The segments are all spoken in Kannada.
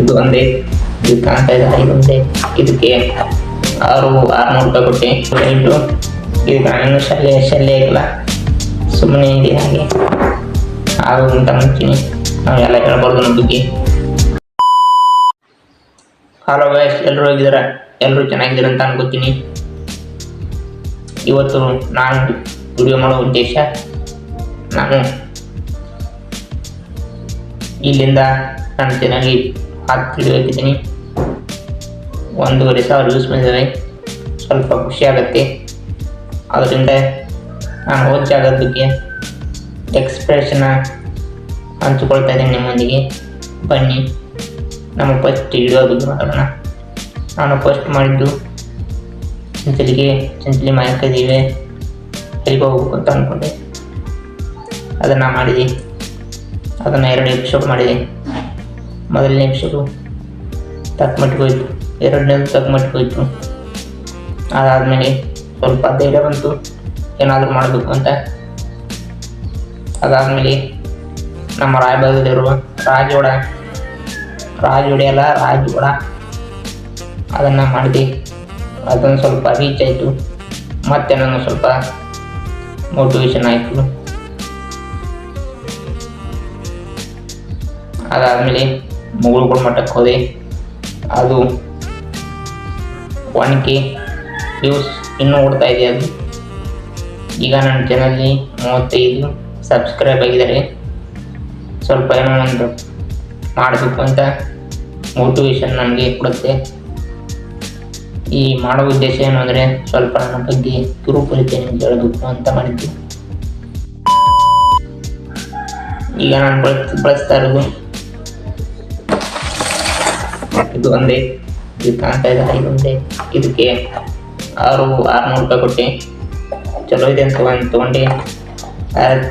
ಇದು ಒಂದೇ. ಇದು ಕಾಣ್ತಾ ಇದೆ ಇದೊಂದೇ ಇದಕ್ಕೆ ಆರು ಆರುನೂರು ರೂಪಾಯಿ ಕೊಟ್ಟೆ ಇಟ್ಟು ಇದು ನಾನು ಶಲ್ಯ ಶಲ್ಯ ಇಲ್ಲ. ಸುಮ್ಮನೆ ಇದೆ ಹಾಗೆ. ಆರು ಅಂತ ಮುಂಚಿನಿ ನಾವೆಲ್ಲ ಹೇಳ್ಬಾರ್ದು ನಮ್ಮ ಬಗ್ಗೆ. ಹಲೋ ಗೈಸ್ ಎಲ್ಲರೂ ಹೋಗಿದಾರ ಎಲ್ಲರೂ ಚೆನ್ನಾಗಿದ್ದೀರ ಅಂತ ಅನ್ಕೋತೀನಿ. ಇವತ್ತು ನಾನು ವಿಡಿಯೋ ಮಾಡೋ ಉದ್ದೇಶ, ನಾನು ಇಲ್ಲಿಂದ ನನ್ನ ಚಾನಲ್ಗೆ ಹಾಕಿದ್ದೀನಿ ಒಂದೂವರೆ ಸಾವಿರ ಯೂಸ್ ಮಾಡಿದ್ದೀನಿ ಸ್ವಲ್ಪ ಖುಷಿ ಅದರಿಂದ ನಾನು ಹೋದ ಬಗ್ಗೆ ಎಕ್ಸ್ಪ್ರೆಷನ್ನ ಹಂಚಿಕೊಳ್ತಾ ಇದ್ದೀನಿ ನಿಮ್ಮೊಂದಿಗೆ. ಬನ್ನಿ, ನಮ್ಮ ಫಸ್ಟ್ ವಿಡಿಯೋ ಬಗ್ಗೆ ಮಾಡೋಣ ನಾನು ಫಸ್ಟ್ ಮಾಡಿದ್ದು ಚಂಚಲಿಗೆ, ಚಂಚಲಿ ಮಾಯಕದಿವೆ ಎಲ್ಲಿಗೆ ಹೋಗ್ಬೇಕು ಅಂತ ಅಂದ್ಕೊಂಡೆ ಅದನ್ನು ಮಾಡಿದೆ. ಅದನ್ನು ಎರಡು ಎಪಿಸೋಡ್ ಮಾಡಿದೆ. ಮೊದಲನೇ ಎಪಿಸೋಡು ತಕ್ಕಮಟ್ಟಿಗೆ ಎರಡು ಎರಡನೇದು ತಕ್ಕ ಮಟ್ಕೋಯ್ತು ಅದಾದಮೇಲೆ ಸ್ವಲ್ಪ ಧೈರ್ಯ ಬಂತು. ಏನಾದರೂ ಮಾಡಬೇಕು ಅಂತ. ಅದಾದಮೇಲೆ ನಮ್ಮ ರಾಯಬಾಗದಲ್ಲಿರುವ ರಾಜೋಡ, ರಾಜೋಡೆ ಅಲ್ಲ, ರಾಜೋಡ. ಅದನ್ನು ಮಾಡಿದೆ. ಅದನ್ನು ಸ್ವಲ್ಪ ರೀಚ್ ಆಯಿತು. ಮತ್ತೆ ನಾನು ಸ್ವಲ್ಪ ಮೋಟಿವೇಶನ್ ಆಯಿತು. ಅದಾದಮೇಲೆ ಮುಗುಳುಗಳ ಮಠಕ್ಕೆ ಹೋದೆ. ಅದು ಒನ್ ಕೆ ವ್ಯೂಸ್ ಇನ್ನೂ ಓಡ್ತಾ ಇದೆ ಅದು. ಈಗ ನನ್ನ ಚಾನಲ್ಲಿ ಮೂವತ್ತೈದು ಸಬ್ಸ್ಕ್ರೈಬ್ ಆಗಿದ್ದಾರೆ. ಸ್ವಲ್ಪ ಏನೋ ಒಂದು ಮಾಡಬೇಕು ಅಂತ ಮೋಟಿವೇಶನ್ ನನಗೆ ಕೊಡುತ್ತೆ. ಈ ಮಾಡೋ ಉದ್ದೇಶ ಏನು ಅಂದರೆ ಸ್ವಲ್ಪ ನನ್ನ ಬಗ್ಗೆ ಕಿರುಕುರಿತೆ ನಿಮ್ಗೆ ಹೇಳಬೇಕು ಅಂತ ಮಾಡಿದ್ದು. ಈಗ ನಾನು ಬಳಸ್ ಬಳಸ್ತಾ ಇರೋದು ಇದು ಒಂದೇ, ಇದು ಕಾಣ್ತಾ ಇದೆ ಇದೊಂದೇ ಇದಕ್ಕೆ ಆರು, ಆರುನೂರು ರೂಪಾಯಿ ಕೊಟ್ಟೆ. ಚಲೋ ಇದೆ ಅಂತ ಒಂದು ತೊಗೊಂಡೆ.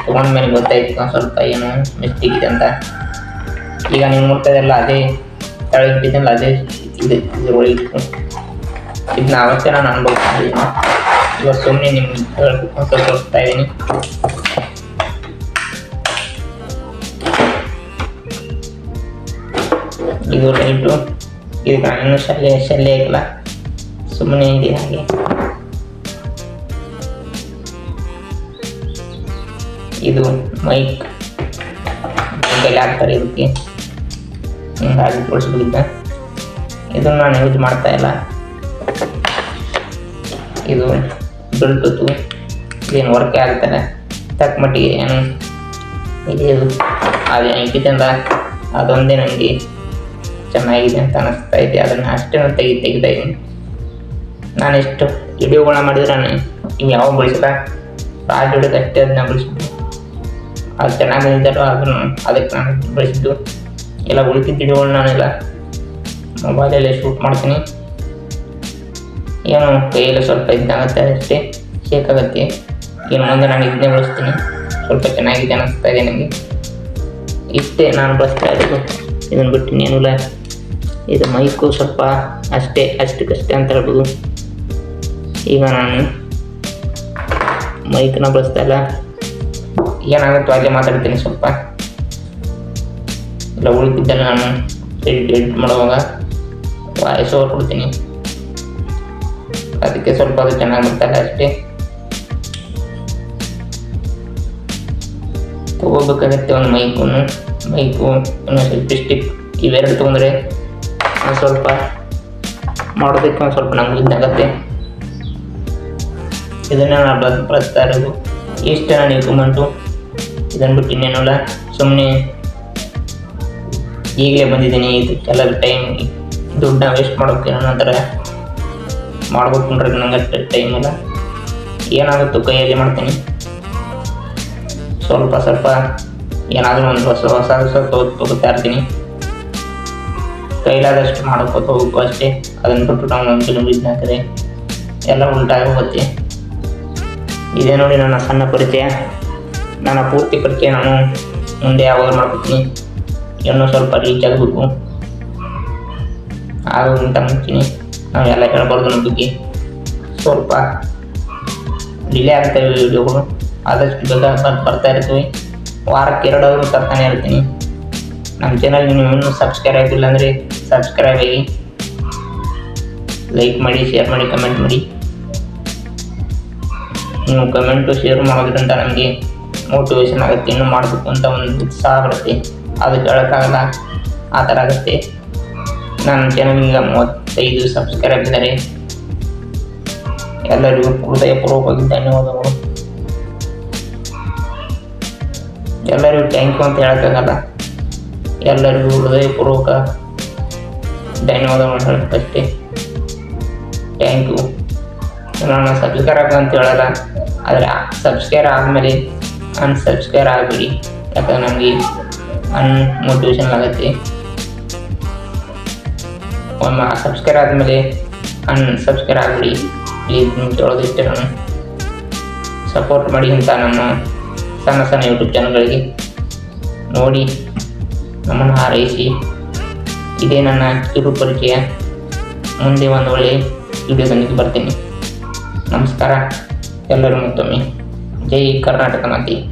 ತೊಗೊಂಡ ಮೇಲೆ ಗೊತ್ತಾಯ್ತು ಸ್ವಲ್ಪ ಏನು ಮಿಸ್ಟೇಕ್ ಇದೆ ಅಂತ. ಈಗ ನೀವು ನೋಡ್ತಾ ಇದೆಲ್ಲ ಅದೇ ಕೆಳಗೆ ಬಿದ್ದಲ್ಲ ಅದೇ ಇದು ಇದು ಇತ್ತು ಇದನ್ನ ಅವತ್ತೇ ನಾನು ಅನುಭವಿಸ್ತಿದ್ದೀನಿ ಇವತ್ತು ಸುಮ್ಮನೆ ನಿಮ್ಗೆ ಹೇಳ್ಬೇಕು ಅಂತ ತೋರಿಸ್ತಾ ಇದ್ದೀನಿ. ಇದು ರೇಟು ಇದು ನಾನು ಶಲ್ಯ ಶಲ್ಯ ಇಲ್ಲ ಸುಮ್ಮನೆ ಇದೆ ಹಾಗೆ ಇದು ಮೈಕ್ ಮೈಕಲ್ಲಿ ಹಾಕ್ತಾರೆ ಇದಕ್ಕೆ ಹಿಂಗಾಗಿ ತೋರಿಸ್ಬಿಟ್ಟಿದ್ದೆ ಇದನ್ನು ನಾನು ಯೂಸ್ ಮಾಡ್ತಾ ಇಲ್ಲ ಇದು ಬ್ಲೂಟೂತು ಇದೇನು ವರ್ಕೇ ಆಗ್ತಾನೆ ತಕ್ಕ ಮಟ್ಟಿಗೆ ಏನು ಇದೆ ಅದೇನು ಇಟ್ಟಿದ್ದಂದ ಅದೊಂದೇ ನನಗೆ ಚೆನ್ನಾಗಿದೆ ಅಂತ ಅನಿಸ್ತಾ ಇದೆ. ಅದನ್ನು ಅಷ್ಟೇ ತೆಗಿ ತೆಗಿತಾ ಇದ್ದೀನಿ. ನಾನು ಎಷ್ಟು ವಿಡಿಯೋಗಳನ್ನ ಮಾಡಿದ್ರೆ ನಾನು ಇನ್ನು ಯಾವಾಗ ಬಳಸಿಲ್ಲ ರಾಜ ಹಿಡಿದು ಅಷ್ಟೇ ಅದನ್ನ ಬಳಸಿದ್ದು ಅದು ಚೆನ್ನಾಗಿ ಬಂದಿದ್ದಾರೋ ಅದನ್ನು ಅದಕ್ಕೆ ನಾನು ಬಳಸಿದ್ದು ಎಲ್ಲ ಉಳಿತಿದ್ದ ವಿಡಿಯೋಗಳನ್ನ ನಾನೆಲ್ಲ ಮೊಬೈಲಲ್ಲಿ ಶೂಟ್ ಮಾಡ್ತೀನಿ. ಏನು, ಕೈಯಲ್ಲಿ ಸ್ವಲ್ಪ ಇದಾಗುತ್ತೆ ಅಷ್ಟೇ. ಶೇಕ್ ಆಗುತ್ತೆ ಇನ್ನು ಮುಂದೆ ನಾನು ಇದನ್ನೇ ಬಳಸ್ತೀನಿ. ಸ್ವಲ್ಪ ಚೆನ್ನಾಗಿದೆ ಅನ್ನಿಸ್ತಾ ಇದೆ ನನಗೆ. ಇಷ್ಟೇ ನಾನು ಬಳಸ್ತಾ ಇರೋದು. ಇದನ್ನು ಬಿಟ್ಟು ಇನ್ನೇನಿಲ್ಲ ಇದು ಮೈಕು ಸ್ವಲ್ಪ ಅಷ್ಟೇ, ಅಷ್ಟಕ್ಕಷ್ಟೇ ಅಂತ ಹೇಳ್ಬೋದು. ಈಗ ನಾನು ಮೈಕ್ನ ಬಳಸ್ತಾ ಇಲ್ಲ. ಏನಾಗುತ್ತೋ ಅಲ್ಲೇ ಮಾತಾಡ್ತೀನಿ ಸ್ವಲ್ಪ. ಇಲ್ಲ ಉಳಿದಿದ್ದೆಲ್ಲ ನಾನು ಎಡಿಟ್ ಎಡಿಟ್ ಮಾಡುವಾಗ ವಾಯ್ಸ್ ಓವರ್ ಕೊಡ್ತೀನಿ. ಅದಕ್ಕೆ ಸ್ವಲ್ಪ ಅದು ಚೆನ್ನಾಗಿ ಬರ್ತಾರೆ ಅಷ್ಟೇ. ತಗೋಬೇಕಾಗತ್ತೆ ಒಂದು ಮೈಕು ಮೈಕು ಇನ್ನೊಂದು ಸ್ವಲ್ಪ ಸ್ಟಿಕ್ ಇವೆರಡು ತೊಗೊಂಡ್ರೆ ಒಂದು ಸ್ವಲ್ಪ ಮಾಡೋದಕ್ಕೆ ಒಂದು ಸ್ವಲ್ಪ ನಮ್ಗೆ ಇದಾಗತ್ತೆ ಇದನ್ನು ನಾನು ಬಳಸ್ ಬಳಸ್ತಾ ಇರೋದು. ಇಷ್ಟೇ ನಾನು ಇಟ್ಕೊಂಡ್ಬಂತು ಇದನ್ನು ಬಿಟ್ಟು ಇನ್ನೇನಲ್ಲ ಸುಮ್ಮನೆ ಈಗಲೇ ಬಂದಿದ್ದೀನಿ. ಇದಕ್ಕೆಲ್ಲ ಟೈಮ್ ದುಡ್ಡನ್ನ ವೇಸ್ಟ್ ಮಾಡೋಕ್ಕೆ ನಂತರ ಮಾಡಬೇಕು ಮಾಡ್ಬೇಕು ಅಂದ್ರೆ ನಂಗೆ ಟೈಮ್ ಇಲ್ಲ. ಏನಾಗುತ್ತೋ ಕೈಯಲ್ಲಿ ಮಾಡ್ತೀನಿ. ಸ್ವಲ್ಪ ಸ್ವಲ್ಪ ಏನಾದರೂ ಒಂದು ಹೊಸ ಹೊಸ ಹೊಸ ತಗೋತಾ ಇರ್ತೀನಿ. ಕೈಲಾದಷ್ಟು ಮಾಡ್ಕೋತ ಹೋಗ್ಬೇಕು ಅಷ್ಟೇ. ಅದನ್ನು ಬಿಟ್ಟು ನಾವು ಒಂದು ಫಿಲ್ಮ್ ಹಾಕಿದ್ರೆ ಎಲ್ಲ ಉಲ್ಟಾಗಿ ಹೋಗುತ್ತೆ ಇದೇ ನೋಡಿ ನನ್ನ ಸಣ್ಣ ಪರಿಚಯ. ನನ್ನ ಪೂರ್ತಿ ಪರಿಚಯ ನಾನು ಮುಂದೆ ಯಾವಾಗ ಮಾಡ್ಕೊತೀನಿ. ಇನ್ನೂ ಸ್ವಲ್ಪ ರೀಚ್ ಆಗಬೇಕು. ಆಗೋದಂತ ಮುಂಚಿನಿ ನಾವೆಲ್ಲ ಹೇಳ್ಬಾರ್ದು ನಮ್ಮ ಬಗ್ಗೆ. ಸ್ವಲ್ಪ ಡಿಲೇ ಆಗ್ತವೆ ವಿಡಿಯೋಗಳು ಆದಷ್ಟು ಬೇಗ ಬರ್- ಬರ್ತಾ ಇರ್ತೀವಿ. ವಾರಕ್ಕೆ ಎರಡಾದರೂ ತರ್ತಾನೆ ಇರ್ತೀನಿ. ನಮ್ಮ ಚಾನಲ್ ನೀವು ಇನ್ನೂ ಸಬ್ಸ್ಕ್ರೈಬ್ ಆಗಿಲ್ಲ ಅಂದರೆ ಸಬ್ಸ್ಕ್ರೈಬ್ ಆಗಿ ಲೈಕ್ ಮಾಡಿ ಶೇರ್ ಮಾಡಿ ಕಮೆಂಟ್ ಮಾಡಿ. ನೀವು ಕಮೆಂಟು ಶೇರ್ ಮಾಡೋದ್ರಿಂದ ನಮಗೆ ಮೋಟಿವೇಶನ್ ಆಗುತ್ತೆ, ಇನ್ನೂ ಮಾಡಬೇಕು ಅಂತ ಒಂದು ಉತ್ಸಾಹ ಬರುತ್ತೆ. ಅದು ಹೇಳೋಕ್ಕಾಗಲ್ಲ, ಆ ಥರ ಆಗುತ್ತೆ. ನನ್ನ ಚಾನಲ್ಗೆ ಮೂವತ್ತೈದು ಸಬ್ಸ್ಕ್ರೈಬ್ ಇದ್ದಾರೆ. ಎಲ್ಲರಿಗೂ ಹೃದಯಪೂರ್ವಕವಾಗಿ ಧನ್ಯವಾದಗಳು. ಎಲ್ಲರಿಗೂ ಥ್ಯಾಂಕ್ ಯು ಅಂತ ಹೇಳೋಕ್ಕಾಗಲ್ಲ. ಎಲ್ಲರಿಗೂ ಹೃದಯಪೂರ್ವಕ ಧನ್ಯವಾದಗಳು ಹೇಳಬೇಕಷ್ಟೇ ಥ್ಯಾಂಕ್ ಯು ನಾನು ಸಬ್ಸ್ಕ್ರೈಬ್ ಅಂತ ಹೇಳಲ್ಲ, ಆದರೆ ಸಬ್ಸ್ಕ್ರೈಬ್ ಆದಮೇಲೆ ಅನ್ಸಬ್ಸ್ಕ್ರೈಬ್ ಆಗಬೇಡಿ. ಯಾಕಂದ್ರೆ ನಮಗೆ ಅನ್ ಮೋಟಿವೇಶನ್ ಆಗುತ್ತೆ. ಒಮ್ಮೆ ಸಬ್ಸ್ಕ್ರೈಬ್ ಆದಮೇಲೆ ಅನ್ಸಬ್ಸ್ಕ್ರೈಬ್ ಆಗಬೇಡಿ. ಪ್ಲೀಸ್ ನಿಮ್ಗೆ ಕೇಳೋದಿಷ್ಟೇ ನಾನು ಸಪೋರ್ಟ್ ಮಾಡಿ ಅಂತ ನಮ್ಮ ಸಣ್ಣ ಸಣ್ಣ ಯೂಟ್ಯೂಬ್ ಚಾನಲ್ಗಳಿಗೆ ನೋಡಿ. ನಮ್ಮನ್ನು ಹಾರೈಸಿ. ಇದೇ ನನ್ನ ಕಿರು ಪರಿಚಯ ಮುಂದೆ ಒಂದು ಒಳ್ಳೆಯ ವಿಡಿಯೋದೊಂದಿಗೆ ಬರ್ತೀನಿ. ನಮಸ್ಕಾರ. ಎಲ್ಲರೂ ಮತ್ತೊಮ್ಮೆ. ಜೈ ಕರ್ನಾಟಕ ಮಾತಿ.